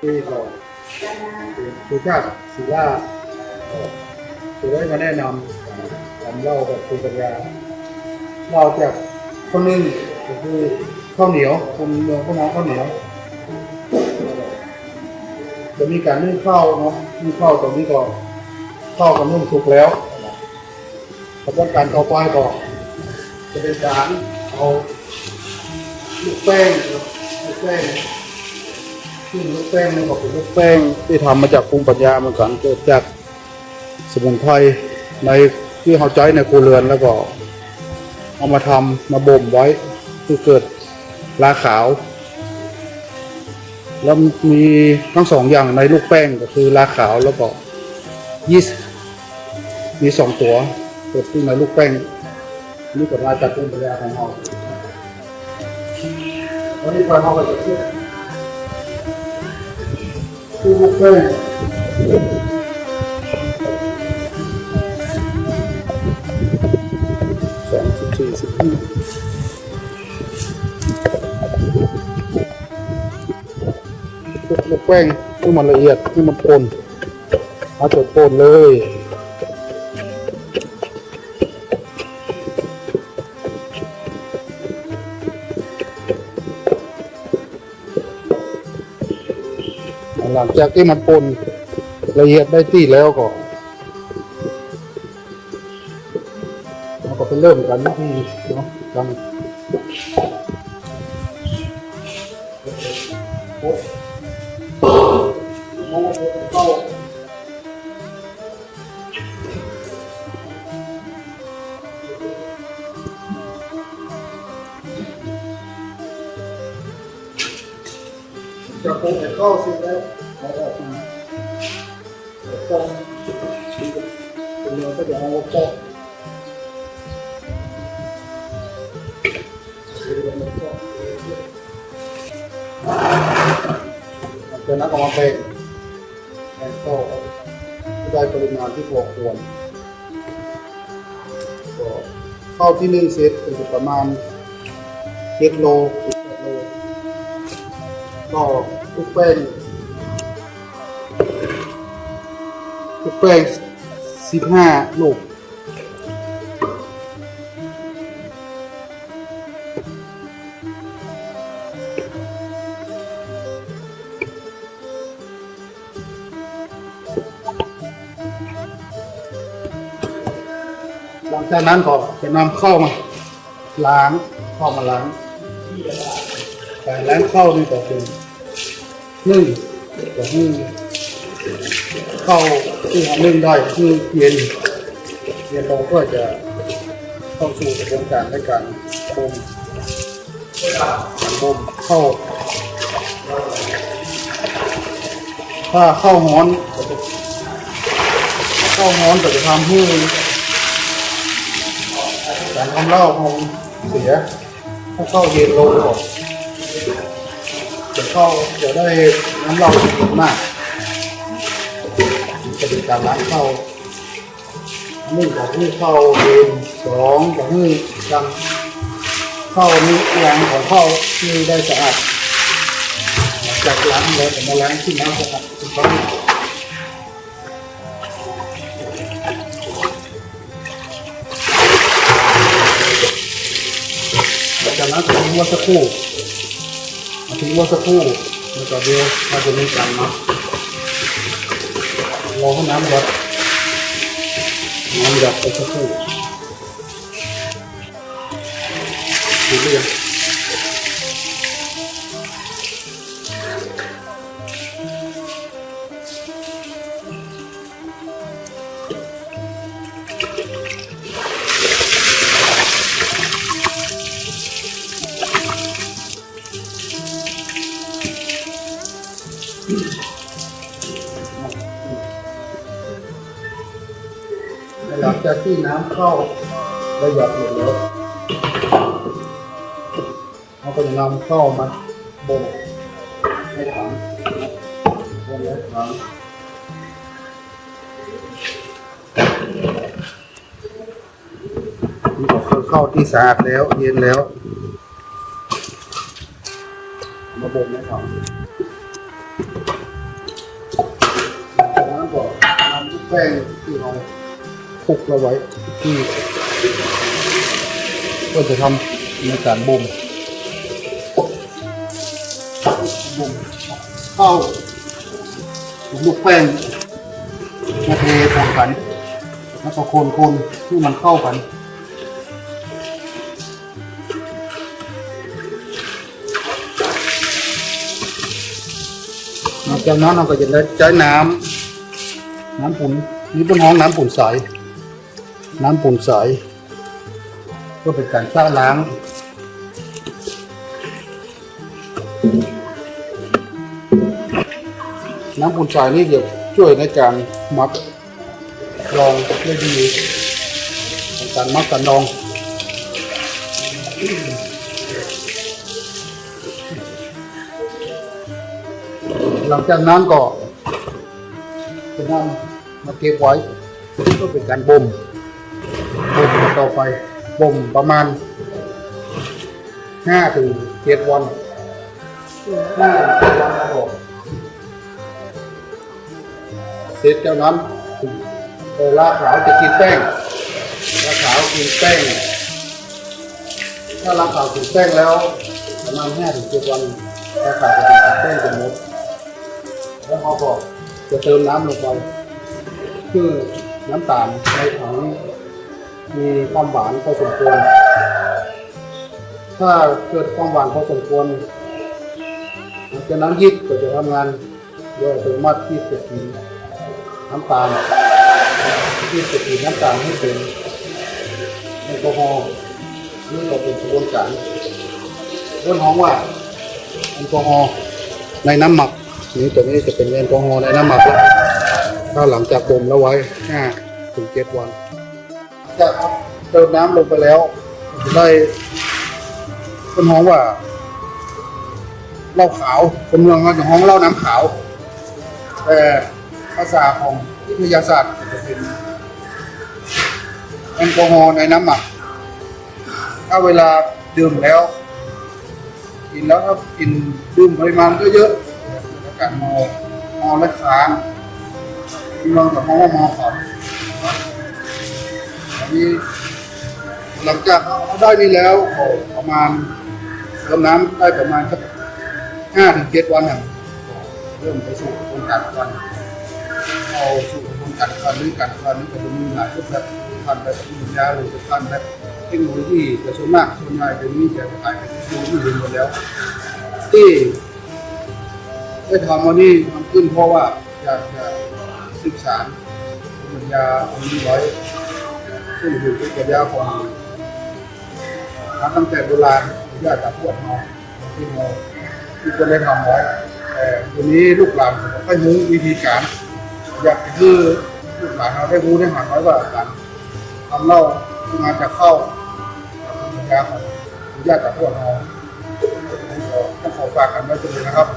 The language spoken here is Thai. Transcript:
ที่ก่อนคือชาติศิลาคือได้มาแนะนำทำเล่าแบบคุณปัญญาเล่าจากคนหนึงก็คือข้าวเหนียวคนเมืองข้าวน้องข้าวเหนียวจะมีการนึ่งข้าวเนาะนึ่งข้าวตรงนี้ก็ข้าวกับนุ่มสุกแล้วกระบวนการต่อไปก็จะเป็นการเอาลูกแป้งเนาะลูกแป้ง ซึ่งลูกแป้งนี่ก็เป็นลูกแป้งที่ทำมาจากภูมิปัญญาเหมือนกันเกิดจากสมุนไพรในที่เขาใช้ในครัวเรือนแล้วก็เอามาทำมาบ่มไว้คือเกิดลาขาว แล้วมีทั้งสองอย่างในลูกแป้งก็คือลาขาวแล้วก็ยีสมีสองตัวเกิดขึ้นในลูกแป้งนี่ก็มาจากภูมิปัญญาของเราวันนี้พอเราก็จะเชื่อ คือลูกแป้งสองสิบสี่สิบห้าลูกแป้งให้มันละเอียดให้มันป่นเอาจดป่นเลย หลังจากที่มันปนละเอียดได้ที่แล้วก็เราก็ไปเริ่มกันวิธีเนาะกันจะคงแต่เข้าสร็จแล้วเรก กเป็นเนื้อก็จะเอาปอกจากนั้นก็มาเป็นแอนก็ได้ปริมาณที่พอควรก็เข้าที่หนึ่งเซตเป็นประมาณเจ็ดโลถึงแปดโล ก็ลูกแป้ง แป้งสิบห้าลูกหลังจากนั้นก็จะนำเข้ามาล้างเข้ามาล้างการล้างเข้านี่ก็คือนึ่งก็คื อข้าวที่ทำนึ่งได้คือเย็นเย็นเราก็จะเข้าสู่กระบวนการในการบ่มการบ่มข้าวถ้าข้าวฮ้อนก็จะข้าวฮ้อนก็จะทำให้การทำเหล้าของเสียถ้าข้าวเย็นลงก่อนจะเข้าจะได้น้ำเราดีมาก จะเป็นการล้างเข้าหนึ่งของที่เข้าเองสองของที่การเข้านี้ล้างของเข้าที่ได้สะอาดจากล้างแล้วจะมาล้างที่น้ำสะอาดอีกครั้งจากนั้นก็ทิ้งว้สักครู่มาทิ้งไว้สักครู่แล้วก็เดี๋ยวเราจะมีการนับ รอให้น้ำหยดน้ำหยดไปสักครู่ดูเรื่อง หลังจากที่น้ำเข้าระหยัดหมดแล้วเราก็จะนำเข้ามาบ่มในถังบ่มในถังนี่ก็คือข้าวที่สะอาดแล้ว เย็นแล้ว มาบ่มในถังจากนั้นก็นำทุกแป้งที่เรา คุกเราไว้ที่ก็จะทำในการบ่มบ่มเข้าลูกแป้งมาเทพร้อมกัน แล้วก็คนคนๆให้มันเข้ากันจากนั้นเราก็จะได้ใช้น้ำน้ำปุ่นนี่เป็นห้องน้ำปุ่นใส น้ำปุ่นใสเพื่อเป็นการสร้าล้าง น้ำปุ่นใสนี่จะช่วยในการมักรองได้ดีในการมักกันดองหลังจากนั้นก็จะนำมาเก็บไว้เพื่อเป็นการบ่ม ต่อไปบ่มประมาณห้าถึงเจ็ดวันห้าถึงเจ็ดวันครับผมเสร็จจากนั้นเออลาขาวจะกินแป้งลาขาวกินแป้ง ถ้าลาขาวกินแป้งแล้วประมาณห้าถึงเจ็ดวันลาขาวจะกินแป้งจนหมดแล้วเขาก็จะเติมน้ำลงไปคือน้ำตาลในถัง มีความหวานพอสมควร ถ้าเกิดความหวานพอสมควรหลังจากนั้นยีสต์ก็จะทำงานโดยอัตโนมัติที่จะกินน้ำตาลที่จะกินน้ำตาลให้เป็นแอลกอฮอล์นี่ก็เป็นกระบวนการเรื่องของว่าแอลกอฮอล์ในน้ำหมักนี่ตัวนี้จะเป็นแอลกอฮอล์ในน้ำหมักแล้วถ้าหลังจากบ่มแล้วไว้5ถึง7วัน จะเติมน้ำลงไปแล้วจะได้เป็นห้องว่าเหล้าขาวคนเมืองเขาจะห้องเหล้าน้ำขาว แต่ภาษาของวิทยาศาสตร์จะเป็นแอลกอฮอล์ในน้ำหมัก ถ้าเวลาดื่มแล้ว กินแล้วถ้ากินดื่มปริมาณเยอะๆอากาศเมาเมาและค้างมีบางกับเมาว่ามาขับอั นี้ หลังจากเขาได้นี่แล้วประมาณเติมน้ำได้ประมาณสักห้าถึงเจ็ดวันน่ะเริ่มไปสู่กระบวนการกันเอาสู่กระบวนการกันนี้การกันนี้ก็จะมีหลายรูปแบบพันแบบปริญญาหรือจะพันแบบเทคโนโลยีแต่ส่วนมากส่วนใหญ่เดี๋ยวนี้จะกลายเป็นทคโนโลยีอื่นหมดแล้ว ที่ได้ทำวันนี้ทำขึ้นเพราะว่าอยากจะศึกษาปริญญาอันนี้ไว้ ซึ่งอยู่ในปริญญาของมตั้งแต่โบราณญาติจากพวกเราที่เราที่คนได้ทำไว้แต่วันนี้ลูกหลานผมก็รู้วิธีการ อยากคือลูกหลานเราได้รู้ได้หันไว้ว่าการทำเล้างานจากเข้าปริญญาของญาติจากพวกเราต้องขอฝากกันไว้ตรงนี้นะครับ